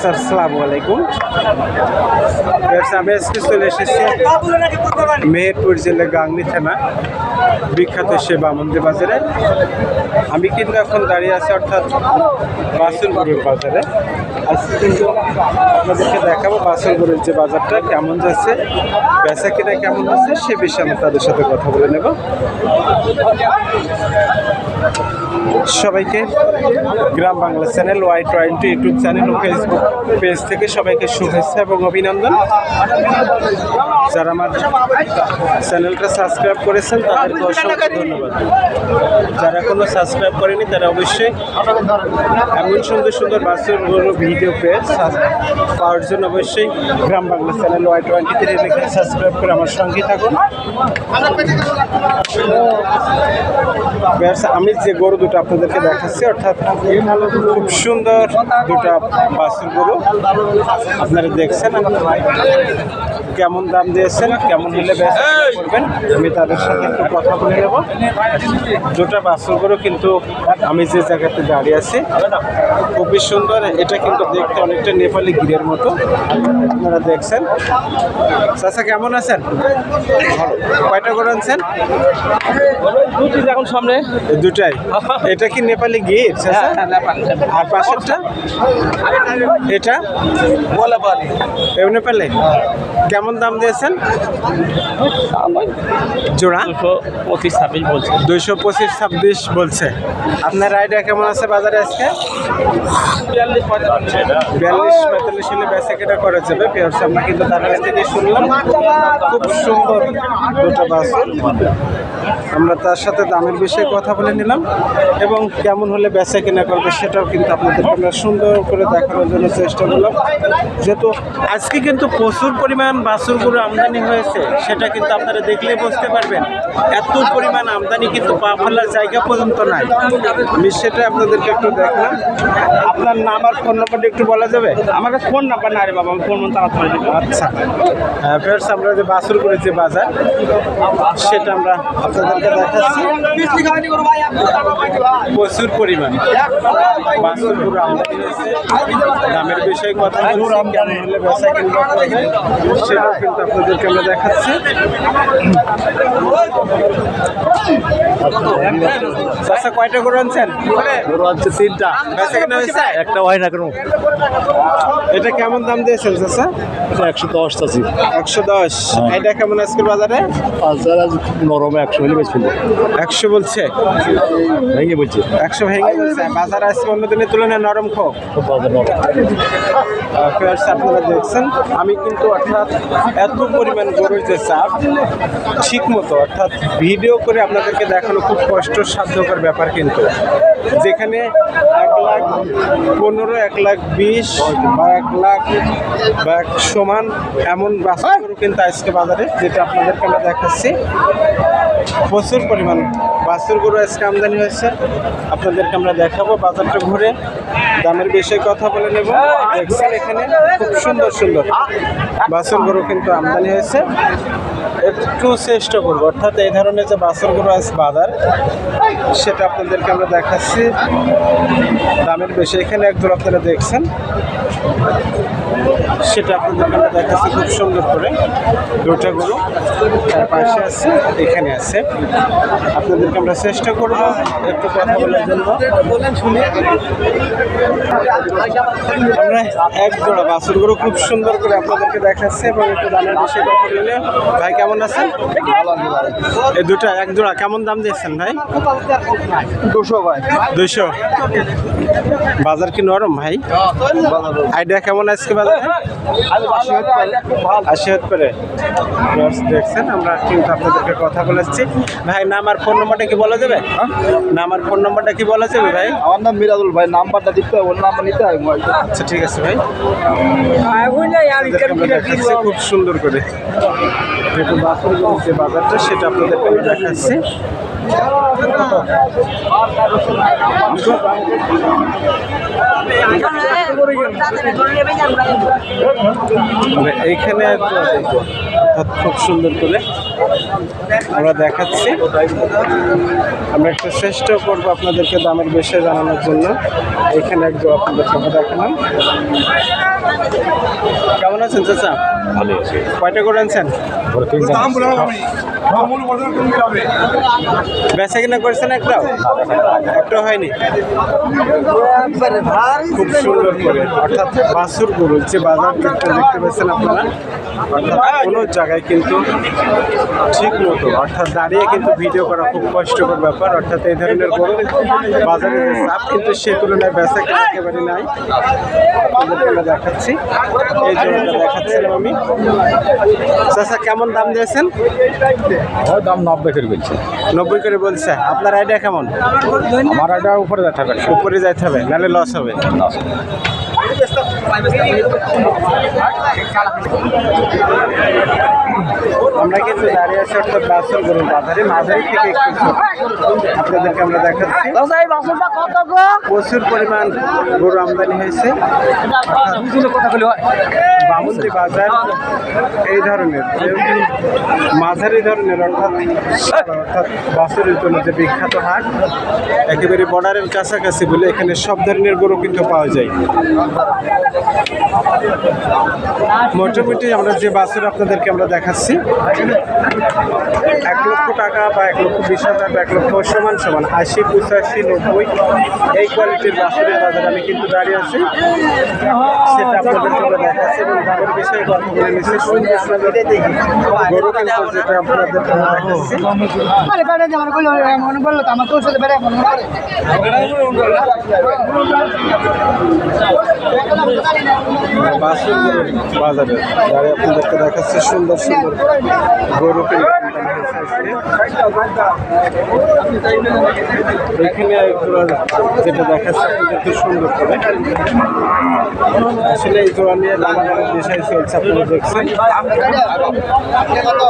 Sir সালামু আলাইকুম। আমি আজকে চলে এসেছি মেহেরপুর জেলা গাংনি থানা। বিখ্যাত সে বামন্দি বাজারে। আমি কিন্তু এখন দাঁড়িয়ে আছি অর্থাৎ বাসুরগুড়ির বাজারে। আজকে কিন্তু আপনাদেরকে দেখাবো বাসুরগুড়ির যে বাজারটা কেমন যাচ্ছে বেচা কিনা কেমন যাচ্ছে সে বিষয়ে আমি তাদের সাথে কথা বলে নেব। সবাইকে Gram Bangla channel, Y twenty YouTube channel ও ফেসবুক পেজ থেকে সবাইকে শুভেচ্ছা এবং অভিনন্দন। যারা আমার চ্যানেলটা সাবস্ক্রাইব করেছেন অসংখ্য ধন্যবাদ। যারা কোনো সাবস্ক্রাইব করেনি, তারা অবশ্যই এমন সুন্দর সুন্দর বাসের ভিডিও পেয়ে পাওয়ার জন্য অবশ্যই Gram Bangla channel Y twenty three লিখে সাবস্ক্রাইব করে আমার সঙ্গে থাকুন। আমি যে গরু দুটো আপনাদেরকে দেখাচ্ছি, অর্থাৎ খুব সুন্দর দুটা বাসের গরু আপনারা দেখছেন কেমন দাম দিয়েছেন কেমন হলে বেচা করবেন আমি তাদের সাথে একটু কথা বলে নেব। দুটা বাছুর গরু কিন্তু আমি যে জায়গাতে দাঁড়িয়ে আছি খুবই সুন্দর। এটা কিন্তু দেখতে অনেকটা নেপালি গিরের মতো। আপনারা দেখছেন। চাচা কেমন আছেন? কয়টা করে আনছেন? দুটি এখন সামনে। দুটাই। এটা কি নেপালি গির চাচা? আর পাশেরটা? এটা? বলে এও নেপালে? কেমন দাম দিয়েছেন? জোড়া? পঁচিশ ছাব্বিশ বলছে। দুইশো পঁচিশ ছাব্বিশ বলছে। আপনার আইডিয়া কেমন আছে বাজারে আজকে? বিয়াল্লিশ পঁয়তাল্লিশ হলে বেচা কেটে করা যাবে পেয়ার সামনে কিন্তু তার কাছ থেকে শুনলাম। খুব সুন্দর দুটো বাছুর আমরা তার সাথে দামের বিষয়ে কথা বলে নিলাম এবং কেমন হলে বেচা কেনা করবে সেটাও কিন্তু আপনাদের আমরা সুন্দর করে দেখানোর জন্য চেষ্টা করলাম। যেহেতু আজকে কিন্তু প্রচুর পরিমাণ বাছুরগুলো আমদানি হয়েছে, সেটা কিন্তু আপনারা দেখলেই বুঝতে পারবেন। এত পরিমাণ আমদানি কিন্তু পা ফেলার জায়গা পর্যন্ত নাই। আমি সেটা আপনাদেরকে একটু দেখলাম। আপনার নাম আর ফোন নাম্বারটা একটু বলা যাবে? আমার ফোন নাম্বার না রে বাবা, আমি ফোন আচ্ছা। ফেরস আমরা যে করে যে বাজার, সেটা আমরা আপনাদেরকে দেখাচ্ছি। প্রচুর পরিমাণ। বাসুর আমদানি হয়েছে দামের বিষয়ে কথা বলছি। কেমন হলে বেচা কিনবা করবে কিন্তু আপনাদেরকে আমরা দেখাচ্ছি। চাষা কয়টা করে আনছেন? গরু তিনটা। একটা হয় না কেন। এটা কেমন দাম দিয়েছেন এটা একশো দশ একশো দশ। এটা কেমন আজকের বাজারে? আজ নরমে একশো হলে বেশ ফেলবে একশো বলছে। ভেঙে বলছে। একশো ভেঙে গেছে বাজার আজকে অন্য দিনের তুলনায় নরম খুব। ফেয়ার্স আপনারা দেখছেন আমি কিন্তু অর্থাৎ এত পরিমাণ গরুর যে চাপ ঠিক মতো অর্থাৎ ভিডিও করে আপনাদেরকে দেখানো খুব কষ্ট সাধ্যকর ব্যাপার কিন্তু। যেখানে এক লাখ পনেরো এক লাখ বিশ বা এক লাখ বা এক সমান এমন গরু কিন্তু আজকে বাজারে যেটা আপনাদেরকে আমরা দেখাচ্ছি। প্রচুর পরিমাণ বাছুর গরু আজকে আমদানি হয়েছে। আপনাদেরকে আমরা দেখাবো বাজারটা ঘুরে। দামের বিষয়ে কথা বলে নেব। দেখছেন এখানে খুব সুন্দর সুন্দর বাছুর গরু কিন্তু আমদানি হয়েছে। একটু চেষ্টা করব অর্থাৎ এই ধরনের যে বাছুর গরু আছে বাজার, সেটা আপনাদেরকে আমরা দেখাচ্ছি। দামের বেশি এখানে একদম আপনারা দেখছেন। সেটা আপনাদের আমরা দেখাচ্ছি খুব সুন্দর করে। দুটা গরু তার পাশে আছে এখানে আছে। আপনাদেরকে আমরা চেষ্টা করব একটু কথা বলার জন্য। আমরা এক জোড়া বাছুর গরু খুব সুন্দর করে আপনাদেরকে দেখাচ্ছি এবং একটু দামের বিষয়ে কথা বলে ভাই কেমন আছেন? এই দুটা এক জোড়া কেমন দাম দিয়েছেন ভাই? দুশো ভাই। দুইশো। বাজার কি নরম ভাই? আইডিয়া কেমন আজকে বাজারে? আশি হতে Viewers দেখছেন আমরা কিন্তু আপনাদেরকে কথা বলেছি। ভাই নাম আর ফোন নম্বরটা কি বলা যাবে? নাম আর ফোন নম্বরটা কি বলা যাবে ভাই? আমার নাম মিরাজুল ভাই নাম্বারটা দিতে হবে ওর নাম্বার নিতে হবে আচ্ছা ঠিক আছে ভাই। আপনাদেরকে খুব সুন্দর করে। যেহেতু বাসুর যে বাজারটা সেটা আপনাদেরকে আমি দেখাচ্ছি। এইখানে খুব সুন্দর করে আমরা দেখাচ্ছি। আমরা একটু চেষ্টা করব আপনাদেরকে দামের বিষয়ে জানানোর জন্য। এখানে একটু আপনাদের সঙ্গে দেখালাম। কেমন আছেন চাচা? ভালো আছে। কয়টা করে আনছেন? বেচা কিনা করছেন একটাও? একটাও হয়নি। খুব সুন্দর করে অর্থাৎ বাসুর গরু যে বাজার দেখতে পেয়েছেন আপনারা অর্থাৎ কোনো জায়গায় কিন্তু ঠিক মতো। অর্থাৎ দাঁড়িয়ে কিন্তু ভিডিও করা খুব কষ্টকর ব্যাপার। অর্থাৎ এই ধরনের গরু বাজারে চাপ কিন্তু সে তুলনায় বেচা কিনা একেবারে নাই। আমরা দেখাচ্ছি। এই জন্য দেখাচ্ছিলাম আমি। চাচা কেমন দাম দিয়েছেন? দাম নব্বই করে বলছে। নব্বই করে বলছে। আপনার আইডিয়া কেমন? আমার এটা উপরে যেতে হবে। উপরে যাইতে হবে নাহলে লস হবে। আমরা কিন্তু দাঁড়িয়ে আছি অর্থাৎ বাসর গরুর বাজারে মাঝারি থেকে একটু আপনাদেরকে আমরা দেখাচ্ছি। প্রচুর পরিমাণ গরু আমদানি হয়েছে। বামুন্দি বাজার এই ধরনের মাঝারি ধরনের অর্থাৎ অর্থাৎ বাসুরের জন্য যে বিখ্যাত হাট একেবারে বর্ডারের কাছাকাছি বলে এখানে সব ধরনের গরু কিন্তু পাওয়া যায়। মোটামুটি আমরা যে বাসের আপনাদেরকে আমরা দেখাচ্ছি, এক লক্ষ টাকা বা এক লক্ষ বিশ হাজার বা এক লক্ষ সমান সমান, আশি, পঁচাশি, নব্বই, এই কোয়ালিটির বাসুরের বাজারে আমি কিন্তু দাঁড়িয়ে আছি। সেটা আপনাদেরকে আমরা দেখাচ্ছি এবং দামের বিষয়ে কথা বলে নিচ্ছি। সুন্দর সুন্দর গরু কিন্তু যেটা আপনাদেরকে আমরা দেখাচ্ছি। বাসুর বাজারে দাঁড়িয়ে আপনাদেরকে দেখাচ্ছি সুন্দর সুন্দর গরু এখানে যেটা দেখাচ্ছে আপনাদেরকে সুন্দর করে। আসলে এই জোড়া নিয়ে দামাদামের বিষয় চলছে আপনারা দেখছেন।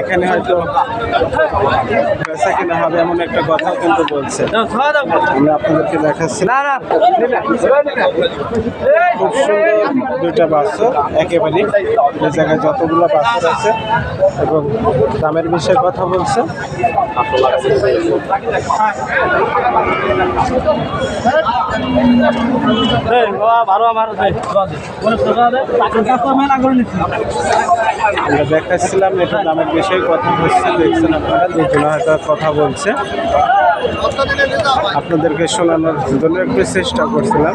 এখানে হয়তো বেচা কিনা হবে এমন একটা কথা কিন্তু বলছে। আমরা আপনাদেরকে দেখাচ্ছি। খুব সুন্দর দুইটা বাছর একেবারে এই জায়গায় যতগুলো বাছর আছে এবং দামের বিষয়ে কথা বলছে। আমরা দেখাচ্ছিলাম এটা দামের বিষয়ে কথা বলছে দেখছেন আপনারা দুজনে হয়তো কথা বলছে। আপনাদেরকে শোনানোর জন্য একটু চেষ্টা করছিলাম।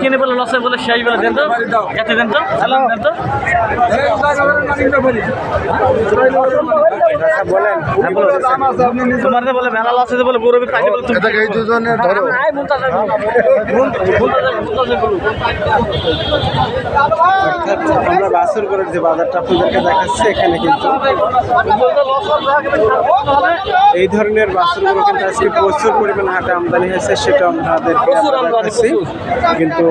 কিনে বলে লসে বলে সেই বলে দেন তো। গেছে দেন তো। সালাম দেন তো। বলেন কি বলতেছেন? তোমার যে বলে মেলা লসে বলে গরু তাকে বলে তুমি এই দুজনের ধরো। নাই মুনতাজা মুনতাজা মুনতাজা গরু অর্থাৎ আমরা বাসুর করার যে বাজারটা আপনাদেরকে দেখাচ্ছি এখানে কিন্তু এই ধরনের বাসুরগুলো কিন্তু আজকে প্রচুর পরিমাণে হাটে আমদানি হয়েছে সেটা আমাদেরকে আমরা দেখাচ্ছি। কিন্তু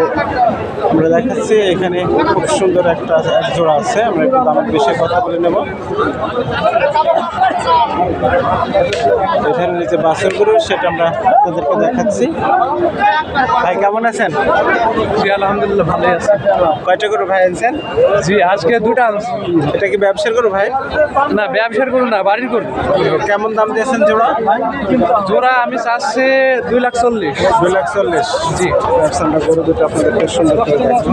আমরা দেখাচ্ছি এখানে খুব সুন্দর একটা এক জোড়া আছে আমরা একটু দামের বিষয়ে কথা বলে নেব। ধরনের যে বাসুরগুলো সেটা আমরা আপনাদেরকে দেখাচ্ছি। ভাই কেমন আছেন? জি আলহামদুলিল্লাহ ভালোই আছে। কয়টা করে ভাই আনছেন? জি আজকে দুটা আনছি। এটা কি ব্যবসার করো ভাই? না ব্যবসার করুন না বাড়ির করুন কেমন দাম দিয়েছেন জোড়া? জোড়া আমি চাচ্ছি দুই লাখ চল্লিশ। দুই লাখ চল্লিশ। জি। ব্যবসাটা গরু দুটো আপনাদেরকে সুন্দর করে দেখব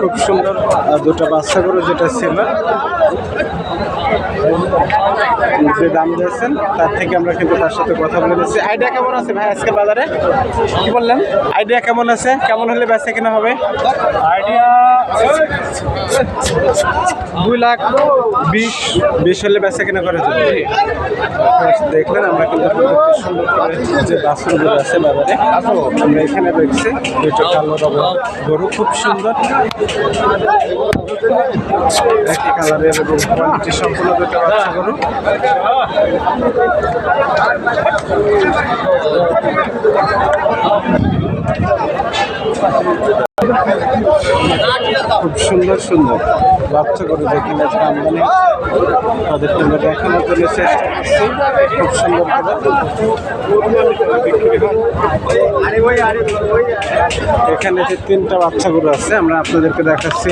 খুব সুন্দর দুটা দুটো বাচ্চা গরু যেটা ছিল। যে দাম দিয়েছেন তার থেকে আমরা কিন্তু তার সাথে কথা বলে নিচ্ছি। আইডিয়া কেমন আছে ভাই আজকে বাজারে? কি বললেন? আইডিয়া কেমন আছে? কেমন হলে বেচা কিনা হবে? আইডিয়া দুই লাখ বিশ বিশ হলে বেচা কিনা করে দেখলেন আমরা কিন্তু সুন্দর করে যে বাসনগুলো আছে বাজারে আমরা এখানে দেখছি দুটো কালো রঙের গরু খুব সুন্দর। একই কালারের এবং কোয়ালিটি গরু খুব সুন্দর সুন্দর বাচ্চা করে দেখি না আমদানি। তাদেরকে আমরা দেখানোর জন্য চেষ্টা করছি। খুব সুন্দর এখানে যে তিনটা বাচ্চা গরু আছে, আমরা আপনাদেরকে দেখাচ্ছি।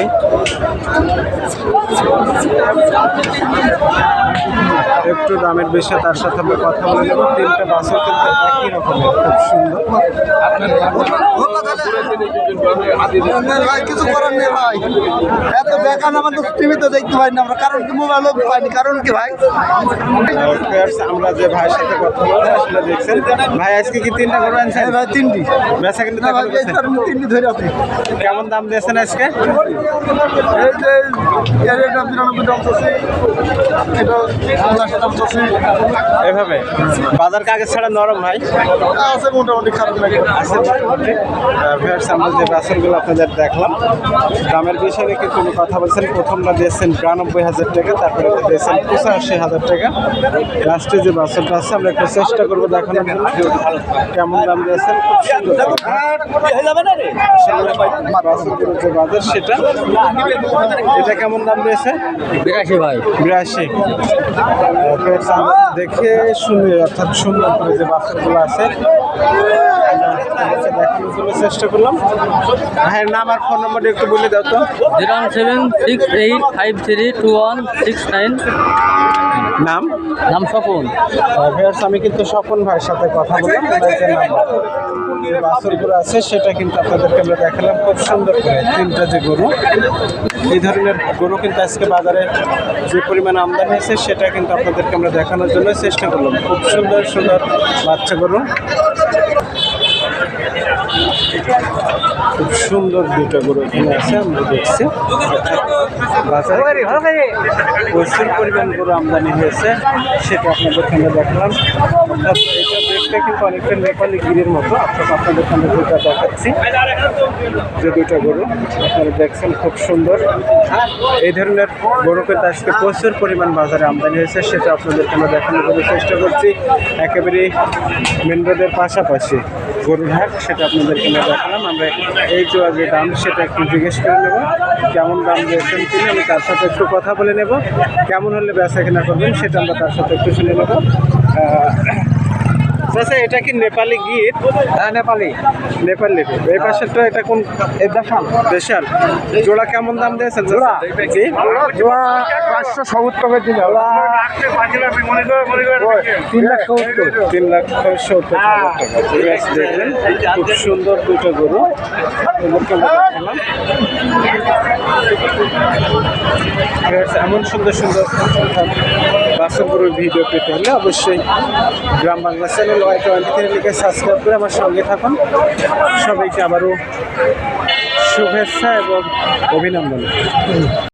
একটু দামের বেশি তার সাথে আমরা কথা বলে নেব। তিনটা বাসও কিন্তু একই রকমের, খুব সুন্দর। ভাই কিছু করার নেই ভাই। এত বেকার আমাদের টিভিতে দেখতে পাই না আমরা। কারণ কি মোবাইলও পাইনি। কারণ কি ভাই? আমরা যে ভাইয়ের সাথে কথা বলতে আসলে দেখছেন ভাই আজকে কি তিনটা আনছেন হ্যাঁ ভাই তিনটি বেচা কিন্তু। এই আমি তিনটি ধরে আপনি কেমন দাম দিয়েছেন আজকে? এই যে এভাবে? বাজার কাগে ছাড়া নরম ভাই আছে মোটামুটি খারাপ লাগে আছে মোটামুটি। আমরা যে বাছরগুলো আপনাদের দেখলাম দামের বিষয়ে কিন্তু উনি কথা বলছেন? প্রথমটা দিয়েছেন বিরানব্বই হাজার টাকা তারপরে দিয়েছেন পঁচাশি হাজার টাকা। লাস্টে যে বাছরটা আছে আমরা একটু চেষ্টা করব দেখানোর জন্য। কেমন দাম দিয়েছেন? খুব সুন্দর আসলে বাছরগুলোর যে বাজার সেটা এটা কেমন দাম দিয়েছে? বিরাশি ভাই। বিরাশি। দেখে শুনে, অর্থাৎ সুন্দর করে যে বাচ্চাগুলো আছে চেষ্টা করলাম। হ্যাঁ নাম আর ফোন নম্বরটা একটু বলে দাও তো। Zero one seven six eight five three two one six nine. নাম? নাম স্বপন। ভিউয়ার্স আমি কিন্তু স্বপন ভাইয়ের সাথে কথা বললাম। যে নাম্বার বাছুরগুলো আছে সেটা কিন্তু আপনাদেরকে আমরা দেখালাম। খুব সুন্দর করে তিনটা যে গরু এই ধরনের গরু কিন্তু আজকে বাজারে যে পরিমাণ আমদানি হয়েছে সেটা কিন্তু আপনাদেরকে আমরা দেখানোর জন্য চেষ্টা করলাম। খুব সুন্দর সুন্দর বাচ্চা গরু। খুব সুন্দর দুটো গরু এখানে আছে আমরা দেখছি। বাজারে প্রচুর পরিমাণ গরু আমদানি হয়েছে সেটা আপনাদের এখানে দেখলাম। এটা দেখতে কিন্তু অনেকটা নেপালি গিরের মতো। আপনাদেরকে আমরা দুটা দেখাচ্ছি। যে দুইটা গরু, আপনারা দেখছেন খুব সুন্দর। এই ধরনের গরু কিন্তু আজকে প্রচুর পরিমাণ বাজারে আমদানি হয়েছে, সেটা আপনাদেরকে আমরা দেখানোর জন্য চেষ্টা করছি। একেবারে মেন রোডের পাশাপাশি গরুর হাট, সেটা আপনাদেরকে আমরা দেখালাম। আমরা এই যে যে দাম, সেটা একটু জিজ্ঞেস করে নেব। কেমন দাম দিয়েছেন তিনি, আমি তার সাথে একটু কথা বলে নেব। কেমন হলে বেচা কেনা করবেন, সেটা আমরা তার সাথে একটু শুনে নেব। আহ, চাচা এটা কি নেপালি গীত? হ্যাঁ নেপালি। নেপালি। এই পাশেরটা এটা কোন? দেখান দেশাল। জোড়া কেমন দাম দিয়েছেন জোড়া? জোড়া পাঁচশো সত্তর করে দিলে তিন লাখ সত্তর। তিন লাখ সত্তর দেখলেন। খুব সুন্দর দুটো গরু। এমন সুন্দর সুন্দর বাসন গরুর ভিডিও পেতে হলে অবশ্যই Gram Bangla channel Y twenty three লিখে সাবস্ক্রাইব করে আমার সঙ্গে থাকুন। সবাইকে আবারও শুভেচ্ছা এবং অভিনন্দন।